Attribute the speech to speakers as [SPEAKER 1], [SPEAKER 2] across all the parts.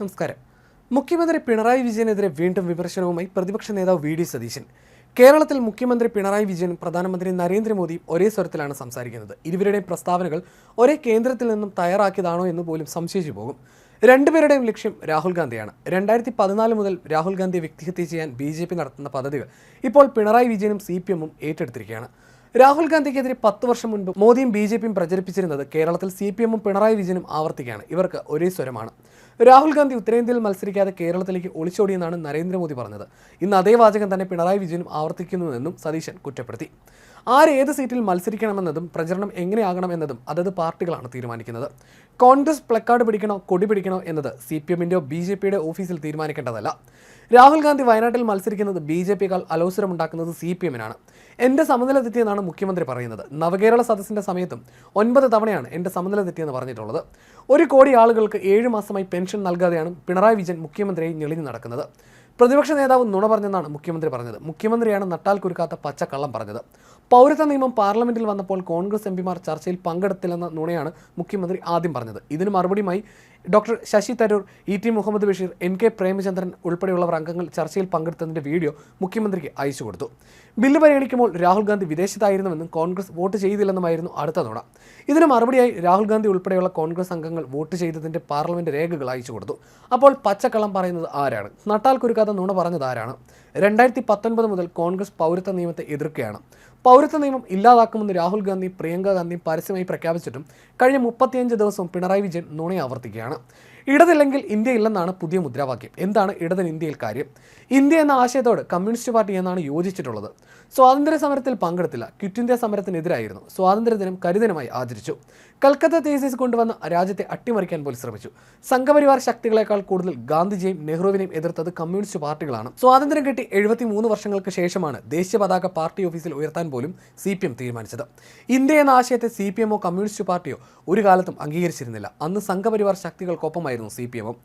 [SPEAKER 1] നമസ്കാരം. മുഖ്യമന്ത്രി പിണറായി വിജയനെതിരെ വീണ്ടും വിമർശനവുമായി പ്രതിപക്ഷ നേതാവ് വി ഡി സതീശൻ. കേരളത്തിൽ മുഖ്യമന്ത്രി പിണറായി വിജയനും പ്രധാനമന്ത്രി നരേന്ദ്രമോദിയും ഒരേ സ്വരത്തിലാണ് സംസാരിക്കുന്നത്. ഇരുവരുടെയും പ്രസ്താവനകൾ ഒരേ കേന്ദ്രത്തിൽ നിന്നും തയ്യാറാക്കിയതാണോ എന്ന് പോലും സംശയിച്ചു പോകും. രണ്ടുപേരുടെയും ലക്ഷ്യം രാഹുൽ ഗാന്ധിയാണ്. രണ്ടായിരത്തി പതിനാല് മുതൽ രാഹുൽ ഗാന്ധിയെ വ്യക്തിഹത്യ ചെയ്യാൻ ബി നടത്തുന്ന പദ്ധതികൾ ഇപ്പോൾ പിണറായി വിജയനും സി ഏറ്റെടുത്തിരിക്കുകയാണ്. രാഹുൽ ഗാന്ധിക്കെതിരെ പത്ത് വർഷം മുൻപ് മോദിയും ബി ജെ പിയും പ്രചരിപ്പിച്ചിരുന്നത് കേരളത്തിൽ സി പി എമ്മും പിണറായി വിജയനും ആവർത്തിക്കുകയാണ്. ഇവർക്ക് ഒരേ സ്വരമാണ്. രാഹുൽ ഗാന്ധി ഉത്തരേന്ത്യയിൽ മത്സരിക്കാതെ കേരളത്തിലേക്ക് ഒളിച്ചോടിയെന്നാണ് നരേന്ദ്രമോദി പറഞ്ഞത്. ഇന്ന് അതേ വാചകം തന്നെ പിണറായി വിജയനും ആവർത്തിക്കുന്നുവെന്നും സതീശൻ കുറ്റപ്പെടുത്തി. ആര് ഏത് സീറ്റിൽ മത്സരിക്കണമെന്നതും പ്രചരണം എങ്ങനെയാകണം എന്നതും അതത് പാർട്ടികളാണ് തീരുമാനിക്കുന്നത്. കോൺഗ്രസ് പ്ലക്കാർഡ് പിടിക്കണോ കൊടി പിടിക്കണോ എന്നത് സി പി എമ്മിന്റെയോ ബി ജെ പിയുടെ ഓഫീസിൽ തീരുമാനിക്കേണ്ടതല്ല. രാഹുൽ ഗാന്ധി വയനാട്ടിൽ മത്സരിക്കുന്നത് ബി ജെ പിക്കാൾ അലോസരമുണ്ടാക്കുന്നത് സി പി എമ്മിനാണ്. എന്റെ സമനില തെറ്റിയെന്നാണ് മുഖ്യമന്ത്രി പറയുന്നത്. നവകേരള സദസ്സിന്റെ സമയത്തും ഒൻപത് തവണയാണ് എന്റെ സമനില തെറ്റിയെന്ന് പറഞ്ഞിട്ടുള്ളത്. ഒരു കോടി ആളുകൾക്ക് ഏഴ് മാസമായി പെൻഷൻ നൽകാതെയാണ് പിണറായി വിജയൻ മുഖ്യമന്ത്രിയായി ഞെളിഞ്ഞു നടക്കുന്നത്. പ്രതിപക്ഷ നേതാവ് നുണ പറഞ്ഞെന്നാണ് മുഖ്യമന്ത്രി പറഞ്ഞത്. മുഖ്യമന്ത്രിയാണ് നട്ടാൽ കുരുക്കാത്ത പച്ചക്കള്ളം പറഞ്ഞത്. പൗരത്വ നിയമം പാർലമെന്റിൽ വന്നപ്പോൾ കോൺഗ്രസ് എംപിമാർ ചർച്ചയിൽ പങ്കെടുത്തില്ലെന്ന നുണയാണ് മുഖ്യമന്ത്രി ആദ്യം പറഞ്ഞത്. ഇതിന് മറുപടിയുമായി doctor Shashi Tharoor E T Muhammad Basheer N K Premachandran ഉൾപ്പെടെയുള്ളവർ അംഗങ്ങൾ ചർച്ചയിൽ പങ്കെടുത്തതിന്റെ വീഡിയോ മുഖ്യമന്ത്രിക്ക് അയച്ചു കൊടുത്തു. ബില്ല് പരിഗണിക്കുമ്പോൾ രാഹുൽ ഗാന്ധി വിദേശത്തായിരുന്നുവെന്നും കോൺഗ്രസ് വോട്ട് ചെയ്തില്ലെന്നുമായിരുന്നു അടുത്ത നുണ ഇതിന് മറുപടിയായി രാഹുൽ ഗാന്ധി ഉൾപ്പെടെയുള്ള കോൺഗ്രസ് അംഗങ്ങൾ വോട്ട് ചെയ്തതിന്റെ പാർലമെന്റ് രേഖകൾ അയച്ചു കൊടുത്തു. അപ്പോൾ പച്ചക്കള്ളം പറയുന്നത് ആരാണ്? നട്ടാൽ കുരുക്കാത്ത നുണ പറഞ്ഞത് ആരാണ്? രണ്ടായിരത്തി പത്തൊൻപത് മുതൽ കോൺഗ്രസ് പൗരത്വ നിയമത്തെ എതിർക്കുകയാണ്. പൗരത്വ നിയമം ഇല്ലാതാക്കുമെന്ന് രാഹുൽ ഗാന്ധി പ്രിയങ്ക ഗാന്ധി പരസ്യമായി പ്രഖ്യാപിച്ചിട്ടും കഴിഞ്ഞ മുപ്പത്തിയഞ്ച് ദിവസവും പിണറായി വിജയൻ നുണ ആവർത്തിക്കുകയാണ്. ഇടതില്ലെങ്കിൽ ഇന്ത്യ ഇല്ലെന്നാണ് പുതിയ മുദ്രാവാക്യം. എന്താണ് ഇടതൻ ഇന്ത്യയിൽ കാര്യം? ഇന്ത്യ എന്ന ആശയത്തോട് കമ്മ്യൂണിസ്റ്റ് പാർട്ടി എന്നാണ് യോജിച്ചിട്ടുള്ളത്. സ്വാതന്ത്ര്യ സമരത്തിൽ പങ്കെടുത്തില്ല. ക്വിറ്റ് ഇന്ത്യ സമരത്തിനെതിരായിരുന്നു. സ്വാതന്ത്ര്യദിനം കരിദിനമായി ആചരിച്ചു. കൽക്കത്ത തേസിസ് കൊണ്ടുവന്ന രാജ്യത്തെ അട്ടിമറിക്കാൻ പോലും ശ്രമിച്ചു. സംഘപരിവാർ ശക്തികളെക്കാൾ കൂടുതൽ ഗാന്ധിജിയെയും നെഹ്റുവിനെയും എതിർത്തത് കമ്മ്യൂണിസ്റ്റ് പാർട്ടികളാണ്. സ്വാതന്ത്ര്യം കിട്ടി എഴുപത്തി വർഷങ്ങൾക്ക് ശേഷമാണ് ദേശീയ പതാക പാർട്ടി ഓഫീസിൽ ഉയർത്താൻ പോലും സി പി എം തീരുമാനിച്ചത്. ഇന്ത്യ എന്ന ആശയത്തെ സി പി എമ്മോ കമ്മ്യൂണിസ്റ്റ് പാർട്ടിയോ ഒരു കാലത്തും അംഗീകരിച്ചിരുന്നില്ല. അന്ന് സംഘപരിവാർ ശക്തികൾക്കൊപ്പമായിരുന്നു സി പി എമ്മും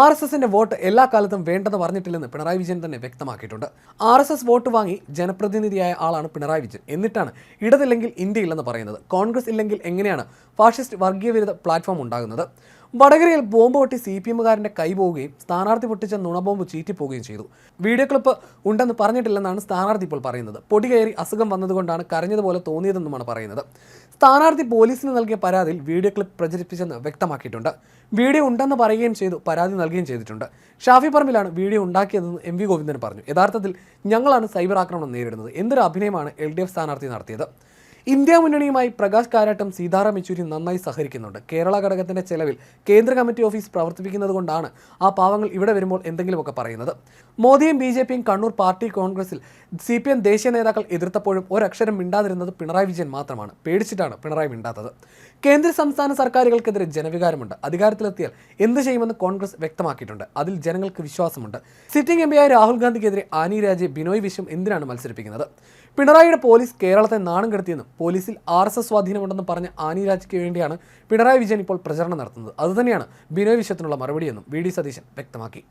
[SPEAKER 1] ആർ എസ് എസിന്റെ വോട്ട് എല്ലാ കാലത്തും വേണ്ടെന്ന് പറഞ്ഞിട്ടില്ലെന്ന് പിണറായി വിജയൻ തന്നെ വ്യക്തമാക്കിയിട്ടുണ്ട്. ആർ എസ് എസ് വോട്ട് വാങ്ങി ജനപ്രതിനിധിയായ ആളാണ് പിണറായി വിജയൻ. എന്നിട്ടാണ് ഇടതില്ലെങ്കിൽ ഇന്ത്യയില്ലെന്ന് പറയുന്നത്. കോൺഗ്രസ് ഇല്ലെങ്കിൽ എങ്ങനെയാണ് ഫാഷിസ്റ്റ് വർഗീയ വിരുദ്ധ പ്ലാറ്റ്ഫോം ഉണ്ടാകുന്നത്? വടകരയിൽ ബോംബ് പൊട്ടി സി പി എമ്മുകാരന്റെ കൈ പോവുകയും സ്ഥാനാർത്ഥി പൊട്ടിച്ച നുണബോംബ് ചീറ്റിപ്പോവുകയും ചെയ്തു. വീഡിയോ ക്ലിപ്പ് ഉണ്ടെന്ന് പറഞ്ഞിട്ടില്ലെന്നാണ് സ്ഥാനാർത്ഥി ഇപ്പോൾ പറയുന്നത്. പൊടി കയറി അസുഖം വന്നതുകൊണ്ടാണ് കരഞ്ഞതുപോലെ തോന്നിയതെന്നുമാണ് പറയുന്നത്. സ്ഥാനാർത്ഥി പോലീസിന് നൽകിയ പരാതിയിൽ വീഡിയോ ക്ലിപ്പ് പ്രചരിപ്പിച്ചെന്ന് വ്യക്തമാക്കിയിട്ടുണ്ട്. വീഡിയോ ഉണ്ടെന്ന് പറയുകയും ചെയ്തു പരാതി നൽകുകയും ചെയ്തിട്ടുണ്ട്. ഷാഫി പറമ്പിലാണ് വീഡിയോ ഉണ്ടാക്കിയതെന്ന് എം വി ഗോവിന്ദൻ പറഞ്ഞു. യഥാർത്ഥത്തിൽ ഞങ്ങളാണ് സൈബർ ആക്രമണം നേരിടുന്നത്. എന്തൊരു അഭിനയമാണ് എൽ ഡി എഫ് സ്ഥാനാർത്ഥി നടത്തിയത്? ഇന്ത്യ മുന്നണിയുമായി പ്രകാശ് കാരാട്ടും സീതാറാം യെച്ചൂരി നന്നായി സഹകരിക്കുന്നുണ്ട്. കേരള ഘടകത്തിന്റെ ചെലവിൽ കേന്ദ്ര കമ്മിറ്റി ഓഫീസ് പ്രവർത്തിപ്പിക്കുന്നത് കൊണ്ടാണ് ആ പാവങ്ങൾ ഇവിടെ വരുമ്പോൾ എന്തെങ്കിലുമൊക്കെ പറയുന്നത്. മോദിയും ബി ജെ പിയും കണ്ണൂർ പാർട്ടി കോൺഗ്രസിൽ സി പി എം ദേശീയ നേതാക്കൾ എതിർത്തപ്പോഴും ഒരക്ഷരം മിണ്ടാതിരുന്നത് പിണറായി വിജയൻ മാത്രമാണ്. പേടിച്ചിട്ടാണ് പിണറായി മിണ്ടാത്തത്. കേന്ദ്ര സംസ്ഥാന സർക്കാരുകൾക്കെതിരെ ജനവികാരമുണ്ട്. അധികാരത്തിലെത്തിയാൽ എന്ത് ചെയ്യുമെന്ന് കോൺഗ്രസ് വ്യക്തമാക്കിയിട്ടുണ്ട്. അതിൽ ജനങ്ങൾക്ക് വിശ്വാസമുണ്ട്. സിറ്റിംഗ് എം പിയായ രാഹുൽ ഗാന്ധിക്കെതിരെ ആനി രാജെ ബിനോയ് വിശ്വം എന്തിനാണ് മത്സരിപ്പിക്കുന്നത്? പിണറായിയുടെ പോലീസ് കേരളത്തെ നാണം കെടുത്തിയെന്നും പോലീസിൽ ആർ എസ് എസ് സ്വാധീനമുണ്ടെന്ന് പറഞ്ഞ ആനി രാജയ്ക്ക് വേണ്ടിയാണ് പിണറായി വിജയൻ ഇപ്പോൾ പ്രചരണം നടത്തുന്നത്. അതുതന്നെയാണ് ബിനോയ് വിശ്വത്തിനുള്ള മറുപടിയെന്നും വി ഡി സതീശൻ വ്യക്തമാക്കി.